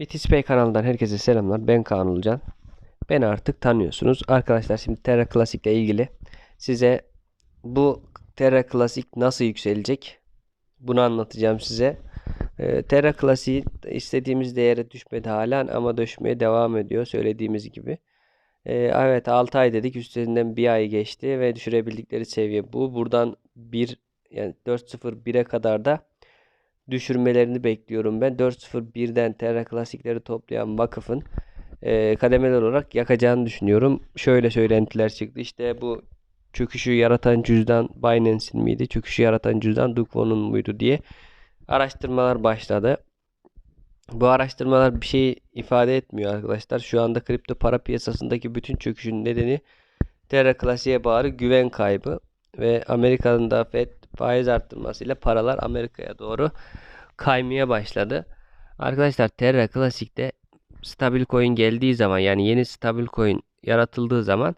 BTSP kanalından herkese selamlar. Ben Kaan Ulucan. Beni artık tanıyorsunuz. Arkadaşlar şimdi Terra Classic ile ilgili size bu Terra Classic nasıl yükselecek bunu anlatacağım size. Ee, Terra Classic istediğimiz değere düşmedi halen ama düşmeye devam ediyor söylediğimiz gibi. Ee, evet 6 ay dedik üstünden bir ay geçti ve düşürebildikleri seviye bu. Buradan 1 yani 4.01'e kadar da düşürmelerini bekliyorum ben. 4.01'den Terra Klasikleri toplayan vakıfın e, kademeli olarak yakacağını düşünüyorum. Şöyle söylentiler çıktı. İşte bu çöküşü yaratan cüzdan Binance'in miydi? Çöküşü yaratan cüzdan Dukvo'nun muydu diye araştırmalar başladı. Bu araştırmalar bir şey ifade etmiyor arkadaşlar. Şu anda kripto para piyasasındaki bütün çöküşün nedeni Terra Classic'e bağlı güven kaybı ve Amerika'nın da Fed faiz arttırmasıyla paralar Amerika'ya doğru kaymaya başladı. Arkadaşlar Terra Classic'te stabil coin geldiği zaman yani yeni stabil coin yaratıldığı zaman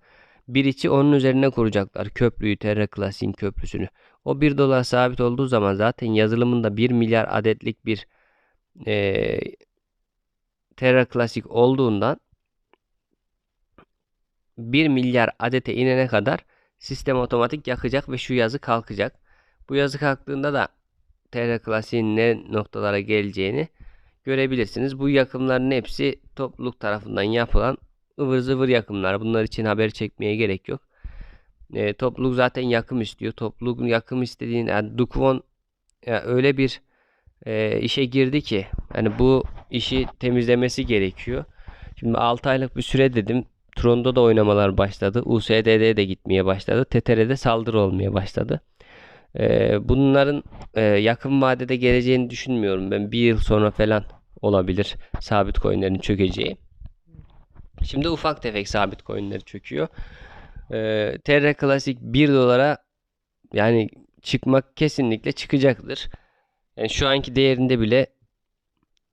bir içi onun üzerine kuracaklar köprüyü Terra Classic'in köprüsünü. O 1 dolar sabit olduğu zaman zaten yazılımında 1 milyar adetlik bir e, Terra Classic olduğundan 1 milyar adete inene kadar sistem otomatik yakacak ve şu yazı kalkacak. Bu yazı kalktığında da Terra Classic'in ne noktalara geleceğini görebilirsiniz. Bu yakımların hepsi topluluk tarafından yapılan ıvır zıvır yakımlar. Bunlar için haber çekmeye gerek yok. E, topluluk zaten yakım istiyor. Topluluk yakım istediğin yani Dukvon yani öyle bir e, işe girdi ki hani bu işi temizlemesi gerekiyor. Şimdi 6 aylık bir süre dedim. Tron'da da oynamalar başladı. USD'de de gitmeye başladı. TTR'de saldırı olmaya başladı. Ee, bunların e, yakın vadede geleceğini düşünmüyorum ben. Bir yıl sonra falan olabilir sabit coinlerin çökeceği. Şimdi ufak tefek sabit coinleri çöküyor. Ee, Terra Classic 1 dolara yani çıkmak kesinlikle çıkacaktır. Yani şu anki değerinde bile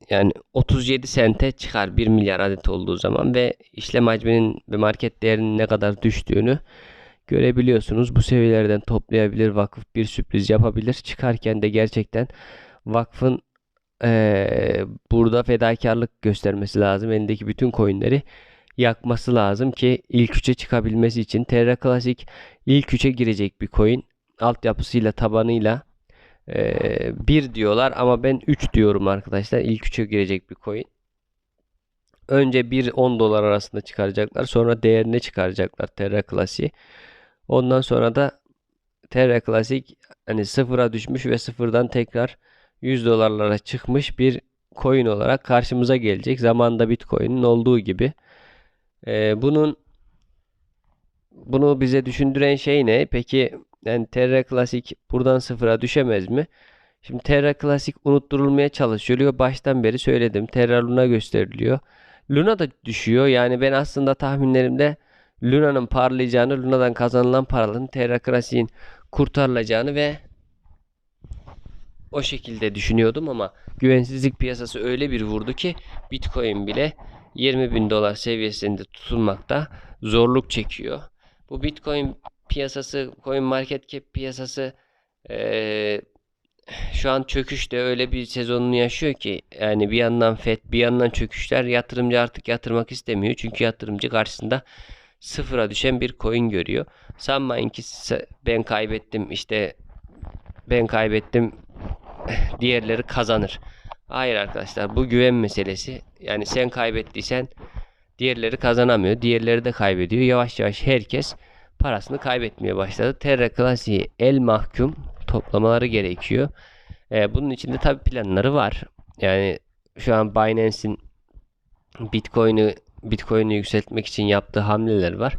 yani 37 sente çıkar 1 milyar adet olduğu zaman ve işlem hacminin ve market değerinin ne kadar düştüğünü görebiliyorsunuz. Bu seviyelerden toplayabilir vakıf bir sürpriz yapabilir. Çıkarken de gerçekten vakfın ee, burada fedakarlık göstermesi lazım. Elindeki bütün coinleri yakması lazım ki ilk üçe çıkabilmesi için. Terra Classic ilk üçe girecek bir coin. Altyapısıyla tabanıyla ee, 1 diyorlar ama ben 3 diyorum arkadaşlar. İlk 3'e girecek bir coin. Önce 1-10 dolar arasında çıkaracaklar. Sonra değerine çıkaracaklar Terra Classic. Ondan sonra da Terra Classic hani sıfıra düşmüş ve sıfırdan tekrar 100 dolarlara çıkmış bir coin olarak karşımıza gelecek. Zamanında Bitcoin'in olduğu gibi. Ee, bunun bunu bize düşündüren şey ne? Peki yani Terra Classic buradan sıfıra düşemez mi? Şimdi Terra Classic unutturulmaya çalışılıyor. Baştan beri söyledim. Terra Luna gösteriliyor. Luna da düşüyor. Yani ben aslında tahminlerimde Luna'nın parlayacağını, Luna'dan kazanılan paraların Terra Classic'in kurtarılacağını ve o şekilde düşünüyordum ama güvensizlik piyasası öyle bir vurdu ki Bitcoin bile 20 bin dolar seviyesinde tutulmakta zorluk çekiyor. Bu Bitcoin piyasası, coin market cap piyasası ee, şu an çöküşte öyle bir sezonunu yaşıyor ki yani bir yandan FED bir yandan çöküşler yatırımcı artık yatırmak istemiyor. Çünkü yatırımcı karşısında sıfıra düşen bir coin görüyor. Sanmayın ki ben kaybettim işte ben kaybettim diğerleri kazanır. Hayır arkadaşlar bu güven meselesi. Yani sen kaybettiysen diğerleri kazanamıyor. Diğerleri de kaybediyor. Yavaş yavaş herkes parasını kaybetmeye başladı. Terra Classic'i el mahkum toplamaları gerekiyor. Ee, bunun içinde tabi planları var. Yani şu an Binance'in Bitcoin'i Bitcoin'i yükseltmek için yaptığı hamleler var.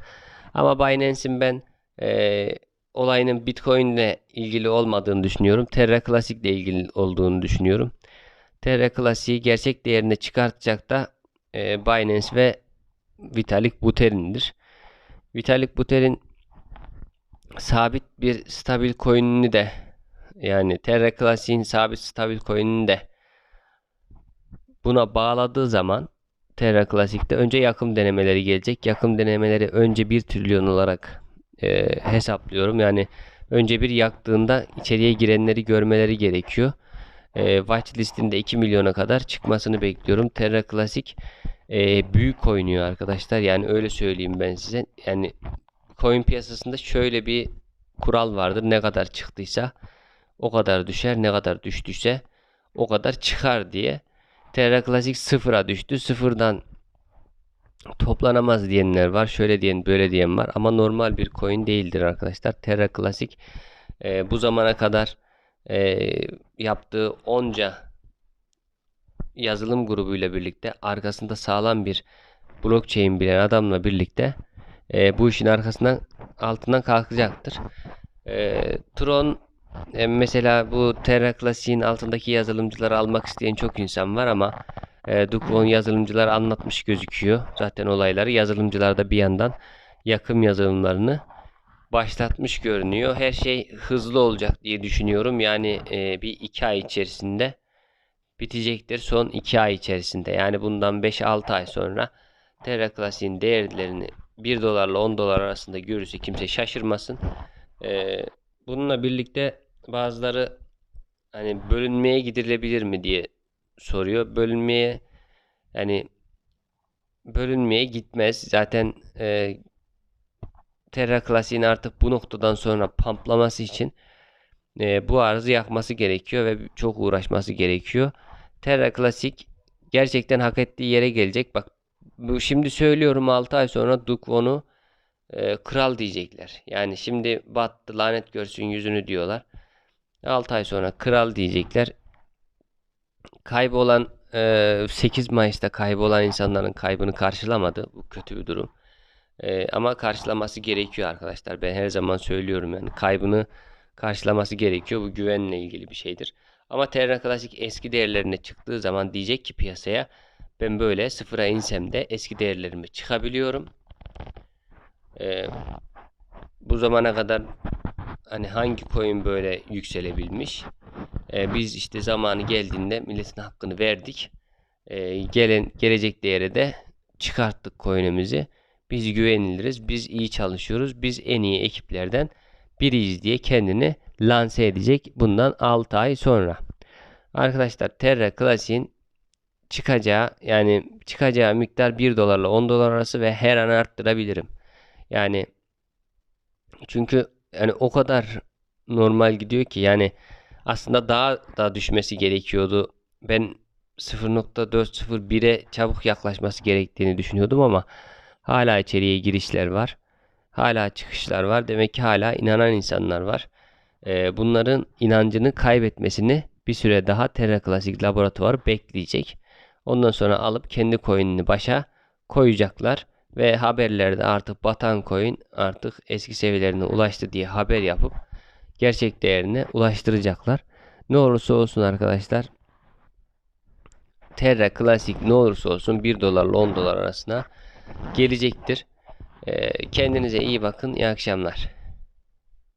Ama Binance'in ben e, olayının Bitcoin ile ilgili olmadığını düşünüyorum. Terra Classic ile ilgili olduğunu düşünüyorum. Terra Classic'i gerçek değerine çıkartacak da e, Binance ve Vitalik Buterin'dir. Vitalik Buterin sabit bir stabil coin'ini de yani Terra Classic'in sabit stabil coin'ini de buna bağladığı zaman Terra Classic'te önce yakım denemeleri gelecek. Yakım denemeleri önce 1 trilyon olarak e, hesaplıyorum. Yani önce bir yaktığında içeriye girenleri görmeleri gerekiyor. e, watch listinde 2 milyona kadar çıkmasını bekliyorum. Terra Classic e, büyük oynuyor arkadaşlar. Yani öyle söyleyeyim ben size. Yani coin piyasasında şöyle bir kural vardır. Ne kadar çıktıysa o kadar düşer. Ne kadar düştüyse o kadar çıkar diye. Terra Classic sıfıra düştü. Sıfırdan toplanamaz diyenler var. Şöyle diyen böyle diyen var. Ama normal bir coin değildir arkadaşlar. Terra Classic e, bu zamana kadar e, yaptığı onca yazılım grubuyla birlikte arkasında sağlam bir blockchain bilen adamla birlikte e, bu işin arkasından altından kalkacaktır. E, Tron e, mesela bu Terra Classic'in altındaki yazılımcıları almak isteyen çok insan var ama e, Duklon yazılımcılar anlatmış gözüküyor. Zaten olayları yazılımcılar da bir yandan yakım yazılımlarını başlatmış görünüyor. Her şey hızlı olacak diye düşünüyorum. Yani e, bir iki ay içerisinde bitecektir. Son iki ay içerisinde. Yani bundan 5-6 ay sonra Terra Classic'in değerlerini 1 dolarla 10 dolar arasında görürse kimse şaşırmasın. E, bununla birlikte bazıları hani bölünmeye gidilebilir mi diye soruyor. Bölünmeye yani bölünmeye gitmez. Zaten e, Terra Classic'in artık bu noktadan sonra pamplaması için e, bu arzı yakması gerekiyor ve çok uğraşması gerekiyor. Terra Classic gerçekten hak ettiği yere gelecek. Bak bu şimdi söylüyorum 6 ay sonra Dukvon'u e, kral diyecekler. Yani şimdi battı lanet görsün yüzünü diyorlar. 6 ay sonra kral diyecekler. Kaybolan e, 8 Mayıs'ta kaybolan insanların kaybını karşılamadı. Bu kötü bir durum. E, ama karşılaması gerekiyor arkadaşlar. Ben her zaman söylüyorum yani kaybını karşılaması gerekiyor. Bu güvenle ilgili bir şeydir. Ama Terra Classic eski değerlerine çıktığı zaman diyecek ki piyasaya ben böyle sıfıra insem de eski değerlerime çıkabiliyorum. E, bu zamana kadar hani hangi coin böyle yükselebilmiş? E, biz işte zamanı geldiğinde milletin hakkını verdik. E, gelen gelecek değere de çıkarttık coin'imizi. Biz güveniliriz, biz iyi çalışıyoruz, biz en iyi ekiplerden biriyiz diye kendini lanse edecek bundan 6 ay sonra. Arkadaşlar Terra Classic'in çıkacağı yani çıkacağı miktar 1 dolarla 10 dolar arası ve her an arttırabilirim. Yani çünkü yani o kadar normal gidiyor ki yani aslında daha da düşmesi gerekiyordu. Ben 0.401'e çabuk yaklaşması gerektiğini düşünüyordum ama hala içeriye girişler var. Hala çıkışlar var. Demek ki hala inanan insanlar var. Ee, bunların inancını kaybetmesini bir süre daha Terra Classic laboratuvar bekleyecek. Ondan sonra alıp kendi coin'ini başa koyacaklar ve haberlerde artık batan coin artık eski seviyelerine ulaştı diye haber yapıp gerçek değerine ulaştıracaklar. Ne olursa olsun arkadaşlar Terra Classic ne olursa olsun 1 dolarla 10 dolar arasına gelecektir. Ee, kendinize iyi bakın. İyi akşamlar.